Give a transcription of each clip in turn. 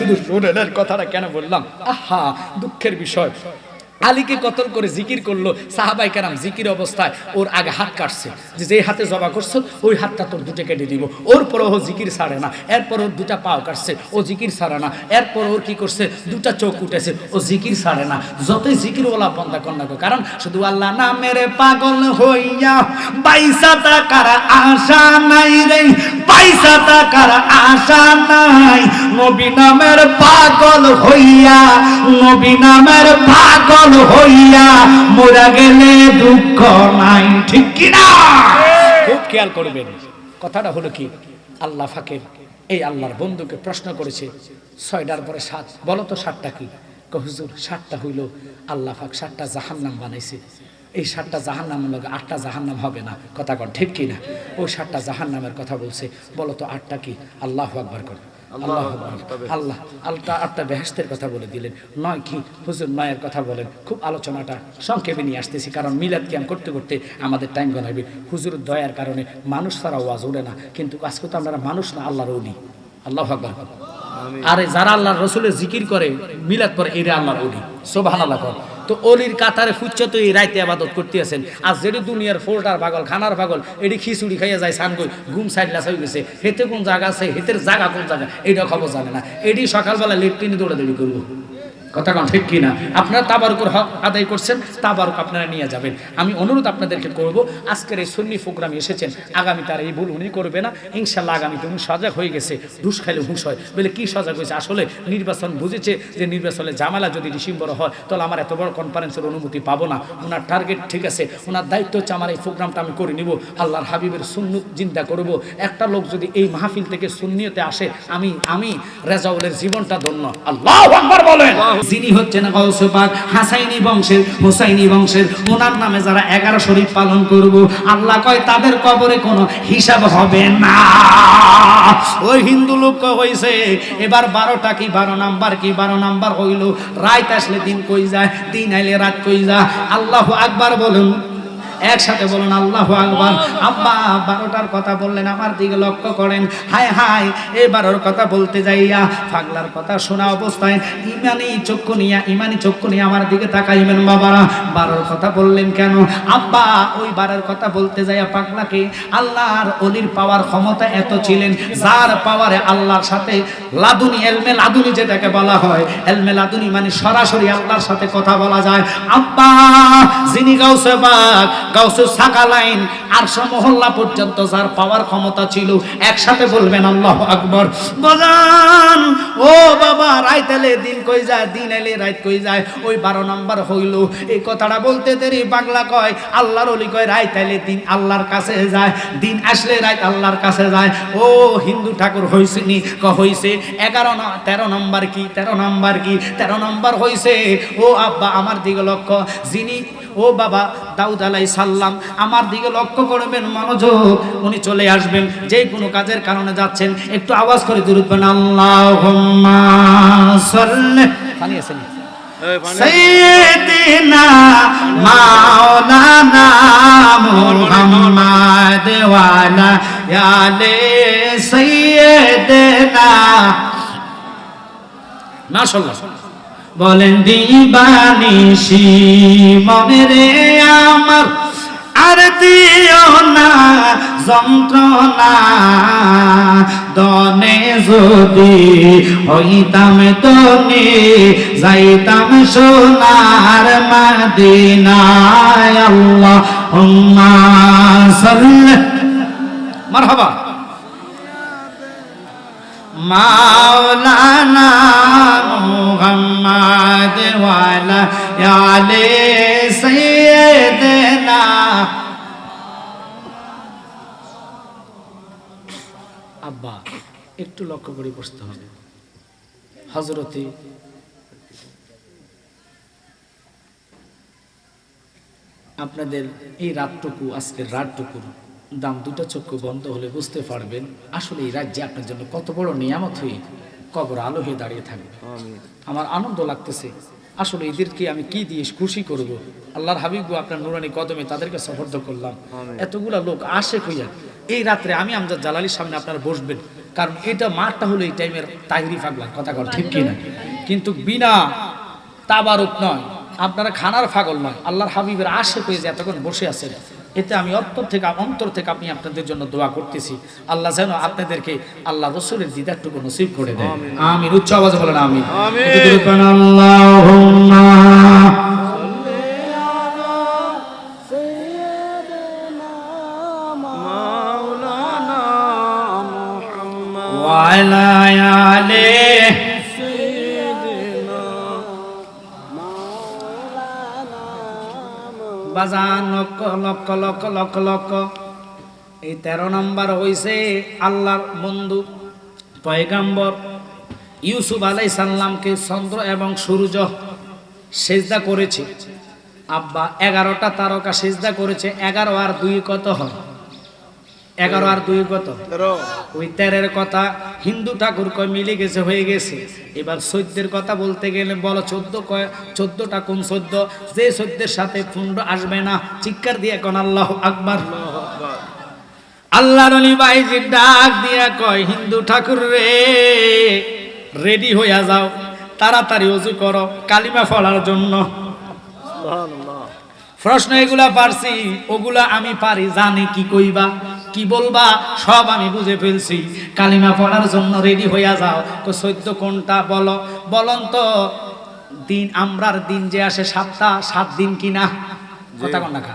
শুধু শোনেন কথাটা কেন বললাম? আহা, দুঃখের বিষয়। আলীকে কতল করে জিকির করল, সাহাবাই কারাম জিকির অবস্থায় ওর আগে হাত কাটছে। যে যে হাতে জবা করছ, ওই হাতটা তোর দুটো কেটে দিব। ওর পর ও জিকির ছাড়ে না, এরপর ওর দুটা পাও কাটছে, ও জিকির ছাড়ে না। এরপর ওর কি করছে, দুটা চোখ উঠেছে, ও জিকির ছাড়ে না। যতই জিকির ওলা বন্ধা কন্যা কারণ শুধু আল্লাহ নামের পাগল হইয়া, বাইসা টাকার আশা নাই রে। বাইসা টাকার আশা নাই। নবী নামের পাগল হইয়া, নবী নামের পাগল হইয়া মোরা গেলে দুঃখ নাই, ঠিক কি না খুব খেয়াল করবেন, কথাটা হলো কি? আল্লাহ ফাকের, এই আল্লাহর বন্ধুকে প্রশ্ন করেছে, ছয়টার পরে সাত বলো তো সাতটা কি? হুজুর, সাতটা হইল, আল্লাহ ফাক সাতটা জাহান্নাম বানাইছে। এই সাতটা জাহান্নামের লগে আটটা জাহান্নাম হবে না, কথা কর ঠিক কি না ওই সাতটা জাহান্নামের কথা বলছে বলো তো আটটা কি? আল্লাহ আকবার কর। আল্লাহ। আল্লাহ আল্লাহ আটটা বেহেস্তের কথা বলে দিলেন নয় কি? হুজুর নয়ের কথা বলেন খুব আলোচনাটা সংক্ষেপে নিয়ে আসতেছি কারণ মিলাদ ক্যাম করতে করতে আমাদের টাইম গনাবে হুজুর দয়ার কারণে মানুষ ছাড়া ওয়াজ ওঠে না কিন্তু আজকে তো আমরা মানুষ না আল্লাহর উনি আল্লাহ আকবার। আরে যারা আল্লাহ রসুলের জিকির করে মিলাদ পরে এরা আল্লাহর অলি সোভান আল্লাহ তো অলির কাতারে খুঁজছে তো এই রাইতে আবাদত করতে আছেন আর যেটি দুনিয়ার ফোলটার পাগল, খানার পাগল, এটি খিচুড়ি খাইয়ে যায় সান গই, ঘুম সাইডলা হয়ে গেছে। হেতে কোন জায়গা আছে হেতের জায়গা কোন জায়গা, এটা খবর জানে না। এটি সকালবেলা লেট্রিনে দৌড়াদৌড়ি করব। কথা কন, ঠিক কিনা? আপনারা তাবারুকুর হক আদায় করছেন, তাবারুক আপনারা নিয়ে যাবেন। আমি অনুরোধ আপনাদেরকে করব, আজকের এই সুন্নি প্রোগ্রামে এসেছেন, আগামী তার এই ভুল উনি করবে না ইনশাল্লাহ আগামীতে উনি সজাগ হয়ে গেছে ঘুষ খাইলে হুঁশ হয়। বলে কি সজাগ হয়েছে? আসলে নির্বাচন বুঝেছে যে নির্বাচনে জামালা যদি ডিসেম্বর হয়, তাহলে আমার এত বড় কনফারেন্সের অনুমতি পাবো না। ওনার টার্গেট ঠিক আছে ওনার দায়িত্ব হচ্ছে আমার এই প্রোগ্রামটা আমি করে নিব, আল্লাহর হাবিবের সুন্নত চিন্তা করব। একটা লোক যদি এই মাহফিল থেকে সুন্নিয়তে আসে, আমি আমি রেজাউলের জীবনটা ধন্য। আল্লাহ বলেন। যিনি হচ্ছেন গৌসপাক হাসাইনি বংশের, হুসাইনি বংশের, ওনার নামে যারা এগারো শরীফ পালন করব, আল্লাহ কয়, তাদের কবরে কোনো হিসাব হবে না। ওই হিন্দু লোক হয়েছে এবার বারোটা কি বারো নাম্বার, কি বারো নাম্বার হইল, রাত আসলে দিন কই যায়, দিন আইলে রাত কই যায়? আল্লাহ আকবার বলুন। একসাথে বলুন, আল্লাহ আকবার। আব্বা, বারোটার কথা বললেন, আমার দিকে লক্ষ্য করেন। হায় হায়, এই বারোর কথা বলতে যাইয়া ফাগলার কথা শোনা অবস্থায় ইমানি চক্ষু নিয়া, ইমানি চক্ষু নিয়ে আমার দিকে তাকাইবেন, বাবারা, বারোর কথা বললেন কেন? আব্বা, ওই বারের কথা বলতে যাইয়া পাগলাকে আল্লাহর অলির পাওয়ার ক্ষমতা এত ছিলেন, যার পাওয়ারে আল্লাহর সাথে লাদুনি, এলমে লাদুনি যেটাকে বলা হয়। এলমে লাদুনি মানে সরাসরি আল্লাহর সাথে কথা বলা যায়। আব্বা, যিনি গাউসে বাগ গাউসে সাকালাইন আর মহল্লা পর্যন্ত যার পাওয়ার ক্ষমতা ছিল, একসাথে বলবেন, আল্লাহ আকবর। বলান ও বাবা, রাইত এলে দিন কই যায়, দিন এলে রাইত কই যায়? ওই বারো নম্বর হইল। এই কথাটা বলতে দেরি, বাংলা কয়, আল্লাহর অলি কয়, রাইত এলে দিন আল্লাহর কাছে যায়, দিন আসলে রাইত আল্লাহর কাছে যায়। ও হিন্দু ঠাকুর হইসিনি ক, হইছে? এগারো না, তেরো নম্বর কি? তেরো নম্বর কি? তেরো নম্বর হইছে। ও আব্বা, আমার দিকে লক্ষ্য। যিনি, ও বাবা, দাউদ আলাই সাল্লাম আমার দিকে লক্ষ্য করবেন মনোযোগ। উনি চলে আসবেন যে কোনো কাজের কারণে যাচ্ছেন। একটু আওয়াজ করে দূরবেন আল্লাহ পানি আছে নি? মাওলানা মুহাম্মদ ওয়ালা ইয়ালে সৈয়দিনা মাশাআল্লাহ। বলেন দিবানিশি মনে রে আমার আর দিও না যন্ত্রণা। দনে যদি হইতাম তনে যাইতাম সোনার মাদিনায়। মাওলানা মুহাম্মদ ওয়ালা আব্বা একটু লক্ষ্য করে বসতে হবে। হজরতে আপনাদের এই রাতটুকু আজকের রাতটুকুর দাম দুটো চক্ষু বন্ধ হলে বুঝতে পারবেন আসলে এই রাজ্যে আপনার জন্য কত বড় নিয়ামত হয়ে কবর আলো হয়ে দাঁড়িয়ে থাকবে। আমার আনন্দ লাগতেছে আসলে এদেরকে আমি কি দিয়ে খুশি করব? আল্লাহর হাবিবু আপনার নুরানি কদমে তাদেরকে সফর্দ করলাম। এতগুলা লোক আসে কইয়া এই রাত্রে আমি আমজাদ জালালির সামনে আপনারা বসবেন। কারণ এটা মাঠটা হলো এই টাইমের তাহিরি ফাগলা কথা কর ঠিক কিনা? কিন্তু বিনা তাবারুক নয় আপনারা খানার ফাগল নয় আল্লাহর হাবিবের আশে হয়ে যে এতক্ষণ বসে আছেন এতে আমি অন্তর থেকে অন্তর থেকে আমি আপনাদের জন্য দোয়া করতেছি। আল্লাহ যেন আপনাদেরকে আল্লাহ রসুলের দিদারটুকু নসিব করে দেয়। আমি উচ্চ আওয়াজে বলেন আমি আল্লাহুম্মা। মাওলানা বাজান লক্ষ লক্ষ লক্ষ লক্ষ লক্ষ এই তেরো নম্বর হইছে আল্লাহর বন্ধু, পয়গাম্বর। ইউসুফ আলাই সাল্লামকে চন্দ্র এবং সূর্য সেজদা করেছে। আব্বা, এগারোটা তারকা সেজদা করেছে, এগারো আর দুই কত হয়? এগারো আর দুই কত? ওই তেরের কথা হিন্দু ঠাকুর কয় মিলে গেছে হয়ে গেছে। এবার চোদ্দের কথা বলতে গেলে বলো চোদ্দ কয় চোদ্দটা কোন চোদ্দ যে চোদ্দের সাথে ফুন্ড আসবে না চিৎকার দিয়ে কোন আল্লাহ আকবার। আল্লাহর অলি বাইজির ডাক দিয়া কয় হিন্দু ঠাকুর রে রেডি হইয়া যাও তাড়াতাড়ি অজু করো কালিমা ফলার জন্য। প্রশ্ন এগুলা পারছি ওগুলা আমি পারি জানি কি কইবা। কি বলবা? সব আমি বুঝে ফেলছি। কালিমা পড়ার জন্য রেডি হইয়া যাও। তো সৈদ্য কোনটা বলো? বলন তো দিন আমরার দিন যে আসে সাতটা সাত দিন কিনা কথা কন না খা।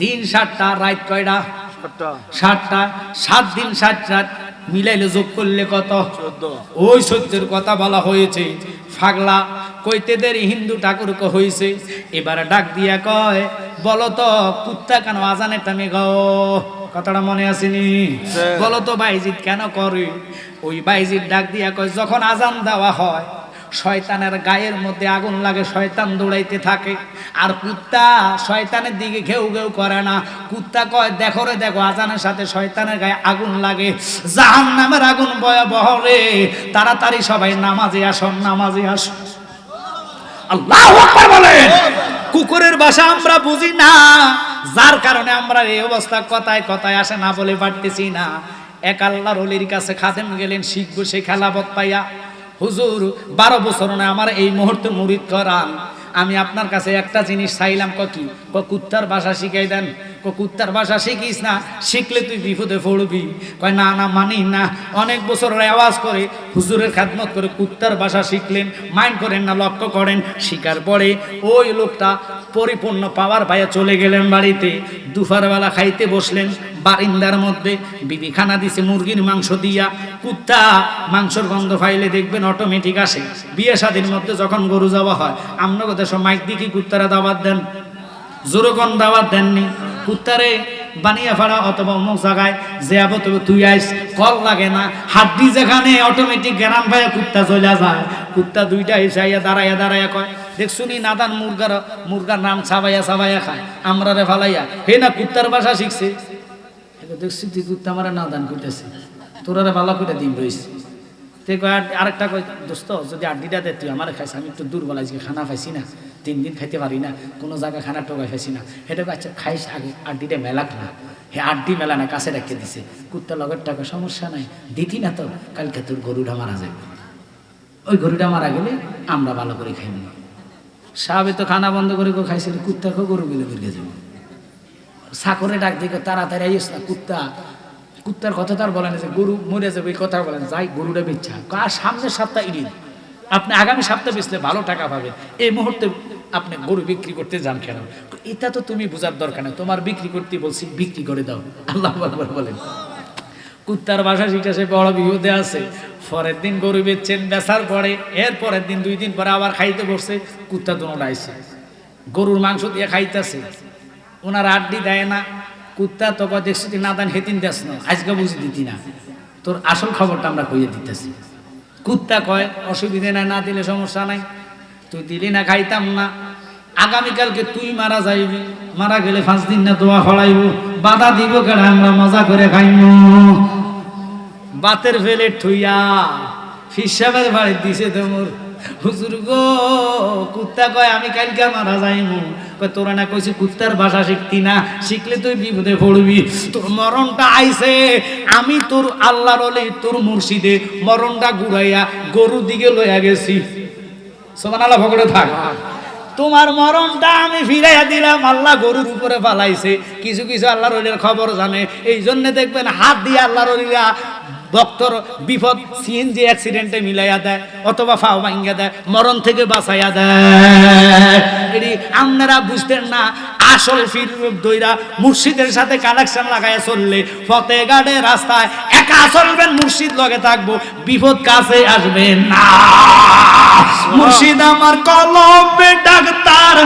দিন। সাতটা রাত কয়টা? সাতটা। সাত দিন সাত রাত মিলাইলে যোগ করলে কত? ওই সত্যের কথা বলা হয়েছে। ফাগলা কইতে দেরি হিন্দু ঠাকুরকে হয়েছে এবার ডাক দিয়া কয় বলো তো কুত্তা কেন আজানের টামে গো? কথাটা মনে আসেনি। বলো তো বাইজিৎ কেন করে ওই বাইজিৎ ডাক দিয়া কয় যখন আজান দেওয়া হয় শয়তানের গায়ের মধ্যে আগুন লাগে শয়তান দৌড়াইতে থাকে। আর কুত্তা শয়তানের দিকে ঘেউ ঘেউ করে না। কুত্তা কয় দেখো রে দেখো আজানের সাথে শয়তানের গায়ে আগুন লাগে। জাহান নামের আগুন ভয়াবহ রে। তাড়াতাড়ি সবাই নামাজে আসন নামাজে আসো আল্লাহ বলেন। কুকুরের ভাষা আমরা বুঝি না। যার কারণে আমরা এই অবস্থা কথায় কথায় আসে না বলে পারতেছি না। এক আল্লাহর অলির কাছে খাদেম গেলেন, শিখব সে খেলাবত পাইয়া। হুজুর, বারো বছর আমার এই মুহূর্তে মুরিদ করান। আমি আপনার কাছে একটা জিনিস চাইলাম, ক কি? ক কুত্তার ভাষা শিখাই দেন। ক কুত্তার ভাষা শিখিস না, শিখলে তুই বিপদে পড়বি। কয়, না না, মানি না। অনেক বছর আওয়াজ করে হুজুরের খাদমত করে কুত্তার ভাষা শিখলেন, মাইন্ড করেন না, লক্ষ্য করেন শিকার পরে ওই লোকটা পরিপূর্ণ পাওয়ার পায়ে চলে গেলেন বাড়িতে। দুপুরবেলা খাইতে বসলেন বারিন্দার মধ্যে বিবি খানা দিছে মুরগির মাংস দিয়া। কুত্তা মাংসর গন্ধ ফাইলে দেখবেন অটোমেটিক আসে। বিয়ে শাদীর মধ্যে যখন গরু যাওয়া হয় আমরা কোথায় সব মাইক দিকে কুত্তারা দাবাত দেন। জোরগন দাওয়াত দেননি। কুত্তারে বানিয়া ফাড়া অথবা অমুক জায়গায় যে আবো তবে তুই আইস, কল লাগে না। হাড্ডি যেখানে অটোমেটিক গ্রাম ভাইয়া কুত্তা চলে যায়। কুত্তা দুইটা এসে আইয়া দাঁড়াইয়া দাঁড়াইয়া কয় দেখছুনি নাদান মুরগার মুরগার নাম ছাবাইয়া ছাবাইয়া খায়। আমরা রে ফালাইয়া, হে না কুত্তার বাসা শিখছে? দেখছি, তুই আমার নাদান করতেছে। তোরা রে ভালো করে দিন রয়েছে তে কয়, আর- আরেকটা কয়, দোস্ত, যদি আড্ডিটা দে, তুই আমার খাইছ আমি একটু দুর্বল আজকে, খানা পাইছি না, তিন দিন খাইতে পারি না, কোনো জায়গায় খানা টোকাই খাইছি না। সেটা আচ্ছা খাইস, আগে আড্ডিটা মেলাক না। হে আড্ডি মেলা না, কাছে রেখে দিছে। কুত্তা লগের টাকা সমস্যা নাই, দিতি না তো, কালকে তোর গরুটা মারা যাবে। ওই গরুটা মারা গেলে আমরা ভালো করে খাইব সাহাবে তো খানা বন্ধ করে খাইছিল কুত্তাকেও গরু গেলে দূরে যাবে। সাকরে ডাক দিকে তাড়াতাড়ি আইস না কুত্তা, কুত্তার কথা তার বলেন যে গরু মরে যাবে, এই কথা বলেন যাই, গরুটা বেচা। কার সামনের সপ্তাহ ঈদ? আপনি আগামী সপ্তাহ বেচলে ভালো টাকা পাবেন। এই মুহূর্তে আপনি গরু বিক্রি করতে যান কেন? এটা তো তুমি বোঝার দরকার নেই। তোমার বিক্রি করতে বলছি, বিক্রি করে দাও। আল্লাহ বলেন। কুত্তার বাসা শিখে সে বড় বিপদে আছে। পরের দিন গরু বেচছেন, বেচার পরে এর পরের দিন, দুই দিন পরে আবার খাইতে বসছে। কুত্তা দোনোটা আইছে গরুর মাংস দিয়ে খাইতেছে। ওনার আড্ডি দেয় না, কুত্তা তোকে দেখছি না দান, হেতিন দেস না, আজকে বুঝি দিতি না। তোর আসল খবরটা আমরা কইয়ে দিতেছি। কুত্তা কয়, অসুবিধে নাই, না দিলে সমস্যা নাই, তুই দিলি না, খাইতাম না। আগামীকালকে তুই মারা যাইবি, মারা গেলে পাঁচ দিন না দোয়া ফলাইব, বাধা দিব কেন আমরা মজা করে খাইব বাতের ফেলে ঠুইয়া ফিসাবের বাড়ি দিছে তোমর হুজুর গো, কুত্তা কয়, আমি কালকে মারা যাইমু কয়, তোরা না কইছি কুত্তার ভাষা শিখতি না, শিখলে তুই বিপদে পড়বি। তোর মরণটা আইছে, আমি তোর আল্লাহর ওলি তোর মুর্শিদে মরণটা ঘুরাইয়া গরু দিকে লইয়া গেছি। সোমান আল্লাহ ভগড়ে থাক তোমার মরণটা আমি ফিরাইয়া দিলাম, আল্লাহ গরুর উপরে পালাইছে কিছু কিছু আল্লাহ রলির খবর জানে। এই জন্য দেখবেন হাত দিয়ে আল্লাহ রলিরা ভক্তর বিপদ সিএনজি অ্যাক্সিডেন্টে মিলাইয়া দেয়, অথবা ফাও ভাঙ্গা দেয়, মরণ থেকে বাঁচাইয়া দেয়। আপনারা বুঝতেন না, আসল ফির দইরা মুর্শিদের সাথে কানেকশন লাগাইয়া চললে ফতেগাড়ে রাস্তায় চলবেন মুর্শিদ লগে থাকব। বিপদ কাছে আসবে না। মুর্শিদ আমার কলবে ডাক্তার,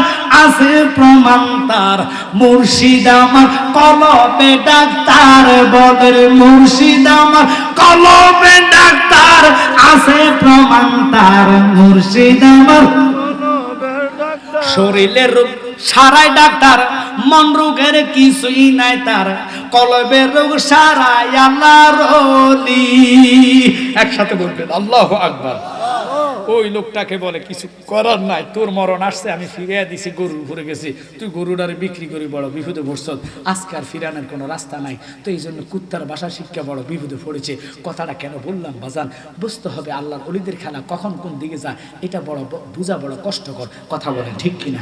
আছে প্রমাণ তার। মুর্শিদ আমার কলবে ডাক্তার বলের মুর্শিদ আমার কলবে ডাক্তার, আছে প্রমাণ তার। মুর্শিদ আমার শরীরের সারাই ডাক্তার, মন রোগের কিছুই নাই তার। কলবের রোগ সারা আল্লাহর একসাথে বলবেন আল্লাহ আকবার। ওই লোকটাকে বলে, কিছু করার নাই, তোর মরণ আসছে, আমি ফিরিয়ে দিছি, গরুর উপরে গেছি। তুই গরুটারে বিক্রি করি, বড় বিপদে পড়ছ। আজকে আর ফিরানোর কোনো রাস্তা নাই। তো এই জন্য কুত্তার বাসা শিক্ষা বড় বিপদে পড়েছে। কথাটা কেন বললাম, বাজান? বুঝতে হবে আল্লাহর অলিদের খেলা কখন কোন দিকে যায়, এটা বড় বোঝা বড় কষ্টকর। কথা বলেন ঠিক কিনা?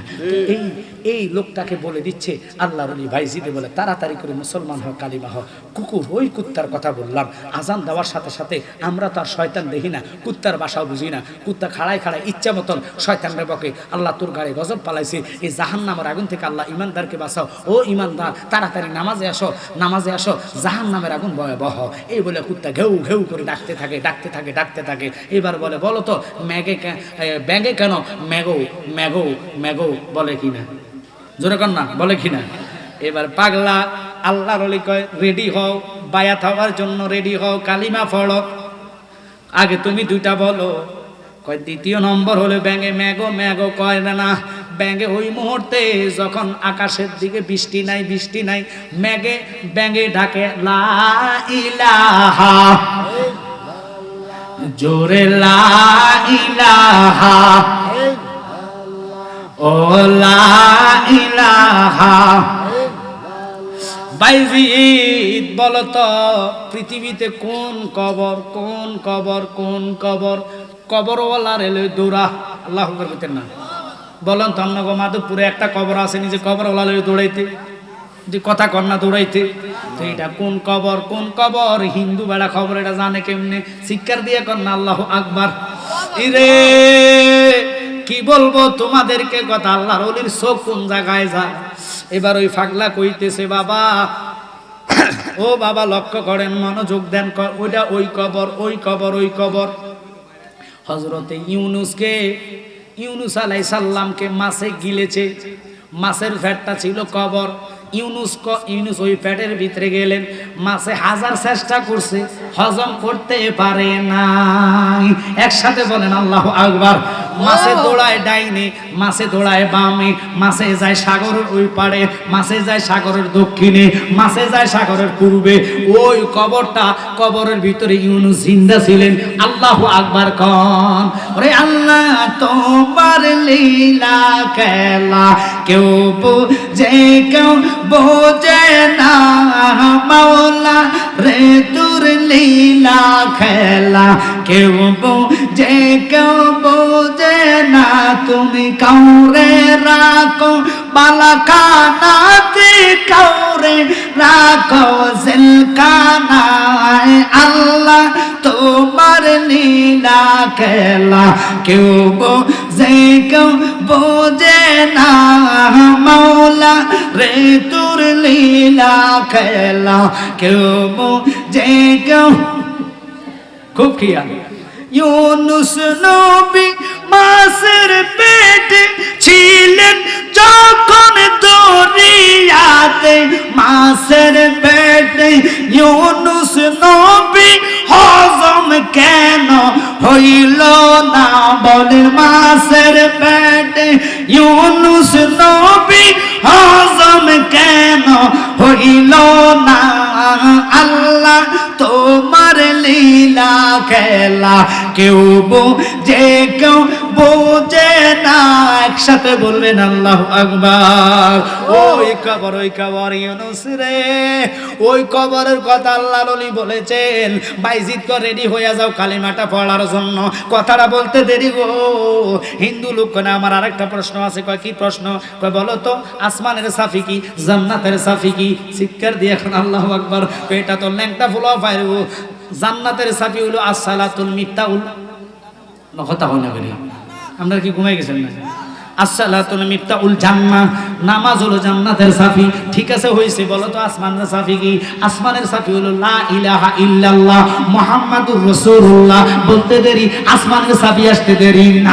এই এই লোকটাকে বলে দিচ্ছে, আল্লাহর অলি ভাইজিদে বলে, তাড়াতাড়ি করে মুসলমান হও, কালিমা হও। কুকুর ওই কুত্তার কথা বললাম। আজান দেওয়ার সাথে সাথে আমরা তো আর শয়তান দেখি না, কুত্তার বাসাও বুঝি না। কুত্তা খাড়ায় খাড়ায়, ইচ্ছা মতন শয়তানরে বকে। আল্লাহ তোর গাড়ি গজব পালাইছে। এই জাহান নামের আগুন থেকে আল্লাহ ইমানদারকে বাঁচাও। ও ইমানদার তাড়াতাড়ি নামাজে আসো নামাজে আসো। জাহান নামের আগুন ভয়াবহ। এই বলে কুত্তা ঘেউ ঘেউ করে ডাকতে থাকে ডাকতে থাকে ডাকতে থাকে। এবার বলে, বলো তো, ম্যাগে কে- ব্যাগে কেন? ম্যাগো ম্যাগো ম্যাগো, বলে কিনা। জোরে কর না, বলে কিনা। এবার পাগলা, আল্লাহর অলি কয়, রেডি হও, বায়াত হওয়ার জন্য রেডি হও, কালিমা ফড়ো আগে তুমি দুইটা বলো কয়, দ্বিতীয় নম্বর হলো ব্যাঙে ম্যাগো ম্যাগো কয় না ব্যাঙে ওই মুহূর্তে যখন আকাশের দিকে বৃষ্টি নাই বৃষ্টি নাই, ম্যাগে, ব্যাঙে ডাকে, লা ইলাহা। জোরে লা ইলাহা। ও লা ইলাহা। বাইজিদ বলো তো পৃথিবীতে কোন কবর কোন কবর কোন কবর? কবরওয়ালা রেলে দৌড়া। আল্লাহ করতেন না। বলেন তো আপনাকে মাধবপুরে একটা কবর আছে নিজে কবরওয়ালা রেলে দৌড়াইতে। যে কথা কন্যা দৌড়াইতে। তো এটা কোন কবর? কোন কবর? হিন্দু বেড়া খবর, এটা জানে কেমনে? শিক্ষার দিয়ে কন্যা আল্লাহ আকবার। ইরে, কি বলব তোমাদেরকে কথা? আল্লাহর অলির চোখ কোন জায়গায় যায়? এবার ওই ফাগলা কইতেছে, বাবা, ও বাবা, লক্ষ্য করেন, মনোযোগ দেন ওইটা ওই কবর ওই কবর ওই কবর। হজরতে ইউনুসকে, ইউনুস আলাই সাল্লামকে মাছে গিলেছে। মাসের ফ্যাটটা ছিল কবর। ইউনুস ক- ইউনুস ওই ফ্যাটের ভিতরে গেলেন। মাসে হাজার চেষ্টা করছে, হজম করতে পারে না একসাথে বলেন, আল্লাহ আকবার। মাছে দৌড়ায় ডাইনে মাছে দৌড়ায় বামে মাছে যায় সাগরের ওই পারে মাছে যায় সাগরের দক্ষিণে মাছে যায় সাগরের পূর্বে। ওই কবরটা কবরের ভিতরে ইউনুস জিন্দা ছিলেন। আল্লাহ আকবার কন ওরে আল্লাহ তোমার লীলা খেলা কেউ বুঝে কেউ বোঝে না মাওলা রে তোর লীলা খেলা। কেউ বোঝে কেউ বোঝে না, তুমি কাউরে রাখো। বালাকানাতে কাউরে রাখো জিলকানায় আল্লাহ তোমার লীলা খেলা। কেউ বোঝে কেউ বোঝে না, মাওলা রে তোর লীলা খেলা। কেউ বোঝে কেউ খুব খেয়াল ইউনুস নবী মাসের পেটে ছিলেন যখন দরিয়াতে মাসের পেটে ইউনুস নবী হজম কেন হইল না? বলেন মাসের পেটে ইউনুস নবী কেউ বোঝে কেউ বোঝে না, একসাথে বলবেন আল্লাহ আকবার। ওই কবর ওই কবর ইউনুস রে। ওই কবরের কথা আল্লাহ নবী বলেছেন, বাইজিদ কর রেডি হয়ে যাও কালিমাটা পড়ার জন্য। কথাটা বলতে দেরি গো। হিন্দু লোক না, আমার আরেকটা প্রশ্ন আছে, কয় কি প্রশ্ন? কয় বলো তো, আসমানের সাফি কি, জান্নাতের সাফি কি? শিক্ষার দিয়ে এখন আল্লাহ আকবার। এটা তো ল্যাংটা ফুলা পাইব জান্নাতের সাফি হলো আসসালাতুল মিত্তাউল কথা হয় না করি আপনারা কি ঘুমাই গেছেন না? আসসালাতুল মিফতাউল নামাজ হলো জান্নাতের সাফি ঠিক আছে, হইছে, বলো তো আসমানের সাফি কি? আসমানের সাফি হলো লা ইলাহা ইল্লাল্লাহ বলতে দেরি, আসমানের সাফি আসতে দেরি না।